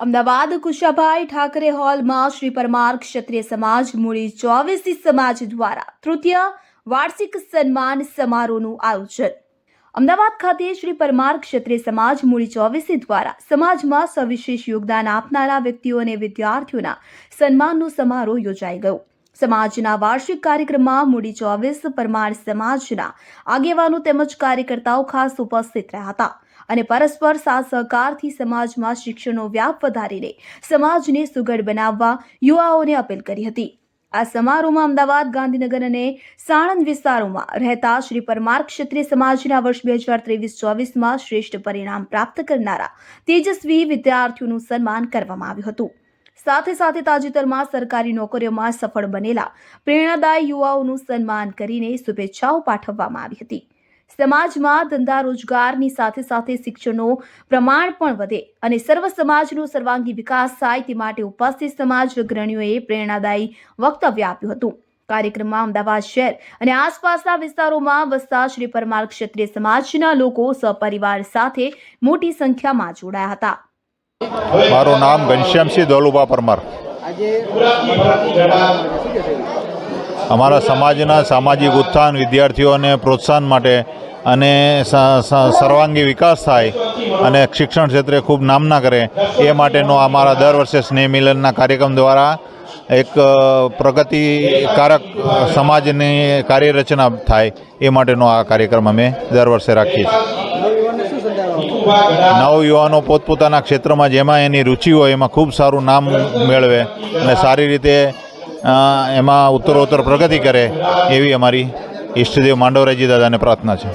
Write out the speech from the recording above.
અમદાવાદ કુશાભાઈ ઠાકરે હોલમાં શ્રી પરમાર ક્ષત્રિય સમાજ મૂળી ચોવીસી સમાજ દ્વારા તૃતીય વાર્ષિક સન્માન સમારોહનું આયોજન. અમદાવાદ ખાતે શ્રી પરમાર ક્ષત્રિય સમાજ મૂળી ચોવીસી દ્વારા સમાજમાં સવિશેષ યોગદાન આપનારા વ્યક્તિઓ અને વિદ્યાર્થીઓના સન્માનનો સમારોહ યોજાઈ ગયો. સમાજના વાર્ષિક કાર્યક્રમમાં મૂડી ચોવીસ, પરમાર સમાજના આગેવાનો તેમજ કાર્યકર્તાઓ ખાસ ઉપસ્થિત રહ્યા હતા અને પરસ્પર સાથ સહકારથી સમાજમાં શિક્ષણનો વ્યાપ વધારીને સમાજને સુઘડ બનાવવા યુવાઓને અપીલ કરી હતી. આ સમારોહમાં અમદાવાદ, ગાંધીનગર અને સાણંદ વિસ્તારોમાં રહેતા શ્રી પરમાર ક્ષત્રિય સમાજના વર્ષ બે હજાર ત્રેવીસ ચોવીસમાં શ્રેષ્ઠ પરિણામ પ્રાપ્ત કરનારા તેજસ્વી વિદ્યાર્થીઓનું સન્માન કરવામાં આવ્યું હતું. સાથે સાથે તાજેતરમાં સરકારી નોકરીઓમાં સફળ બનેલા પ્રેરણાદાયી યુવાઓનું સન્માન કરીને શુભેચ્છાઓ પાઠવવામાં આવી હતી. સમાજમાં ધંધા રોજગારની સાથે સાથે શિક્ષણનો પ્રમાણ પણ વધે અને સર્વ સમાજનો સર્વાંગી વિકાસ થાય તે માટે ઉપસ્થિત સમાજ અગ્રણીઓએ પ્રેરણાદાયી વક્તવ્ય આપ્યું હતું. કાર્યક્રમમાં અમદાવાદ શહેર અને આસપાસના વિસ્તારોમાં વસતા શ્રી પરમાર ક્ષત્રિય સમાજના લોકો સપરિવાર સાથે મોટી સંખ્યામાં જોડાયા હતા. મારું નામ ઘનશ્યામસિંહ દોલુબા પરમાર. અમારા સમાજના સામાજિક ઉત્થાન વિદ્યાર્થીઓને પ્રોત્સાહન માટે અને સર્વાંગી વિકાસ થાય અને શિક્ષણ ક્ષેત્રે ખૂબ નામના કરે એ માટેનો અમારા દર વર્ષે સ્નેહ મિલનના કાર્યક્રમ દ્વારા એક પ્રગતિકારક સમાજની કાર્યરચના થાય એ માટેનો આ કાર્યક્રમ અમે દર વર્ષે રાખીએ છીએ. નવ યુવાનો પોતપોતાના ક્ષેત્રમાં જેમાં એની રુચિ હોય, એમાં ખૂબ સારું નામ મેળવે અને સારી રીતે એમાં ઉત્તરોત્તર પ્રગતિ કરે એવી અમારી ઈષ્ટદેવ માંડવરાયજી દાદાને પ્રાર્થના છે.